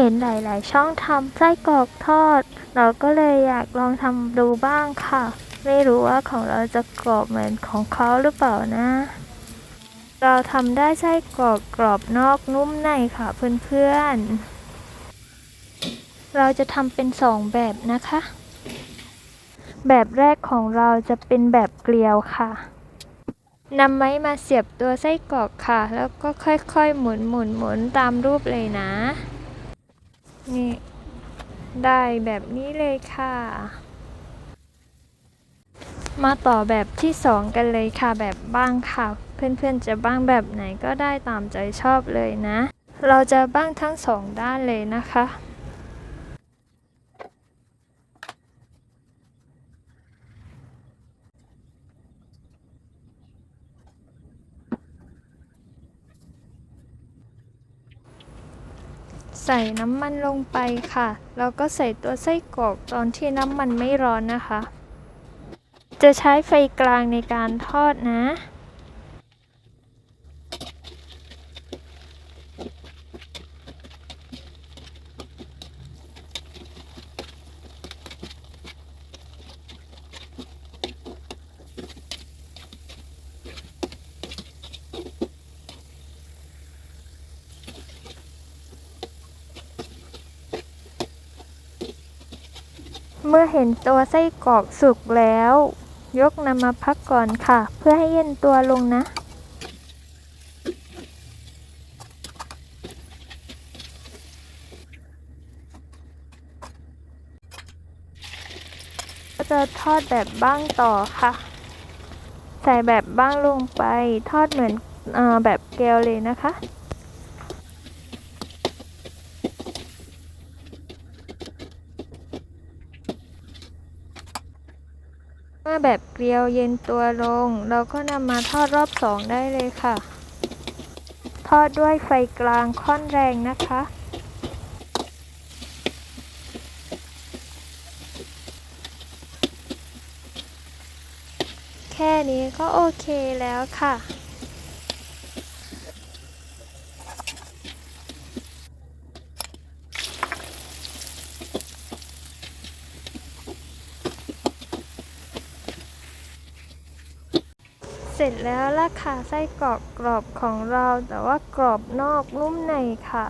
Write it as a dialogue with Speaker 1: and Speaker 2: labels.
Speaker 1: ห็นหลายๆ ช่องทำไส้กรอกทอด เราก็เลยอยากลองทำดูบ้างค่ะ ไม่รู้ว่าของเราจะกรอบเหมือนของเขาหรือเปล่านะ เราทำได้ไส้กรอกกรอบนอกนุ่มในค่ะเพื่อนๆ เราจะทำเป็นสองแบบนะคะ แบบแรกของเราจะเป็นแบบเกลียวค่ะนำไม้มาเสียบตัวไส้กรอกค่ะ แล้วก็ค่อยๆ หมุนหมุนหมุนตามรูปเลยนะ นี่ ได้แบบนี้เลยค่ะ มาต่อแบบที่สองกันเลยค่ะแบบบ้างค่ะ เพื่อนๆจะบ้างแบบไหนก็ได้ตามใจชอบเลยนะ เราจะบ้างทั้งสองด้านเลยนะคะ ใส่น้ำมันลงไปค่ะ แล้วก็ใส่ตัวไส้กรอกตอนที่น้ำมันไม่ร้อนนะคะ จะใช้ไฟกลางในการทอดนะ เมื่อเห็นตัวไส้กรอกสุกแล้ว ยกนำมาพักก่อนค่ะ เพื่อให้เย็นตัวลงนะก็จะทอดแบบบ้างต่อค่ะ ใส่แบบบ้างลงไปทอดเหมือนอแบบแกวเลยนะคะ เมื่อแบบเกลียวเย็นตัวลง เราก็นำมาทอดรอบสองได้เลยค่ะ ทอดด้วยไฟกลางค่อนแรงนะคะแค่นี้ก็โอเคแล้วค่ะ สร็จแล้วล่ะค่ะไส้กรอกกรอบของเรา แต่ว่ากรอบนอกนุ่มในค่ะ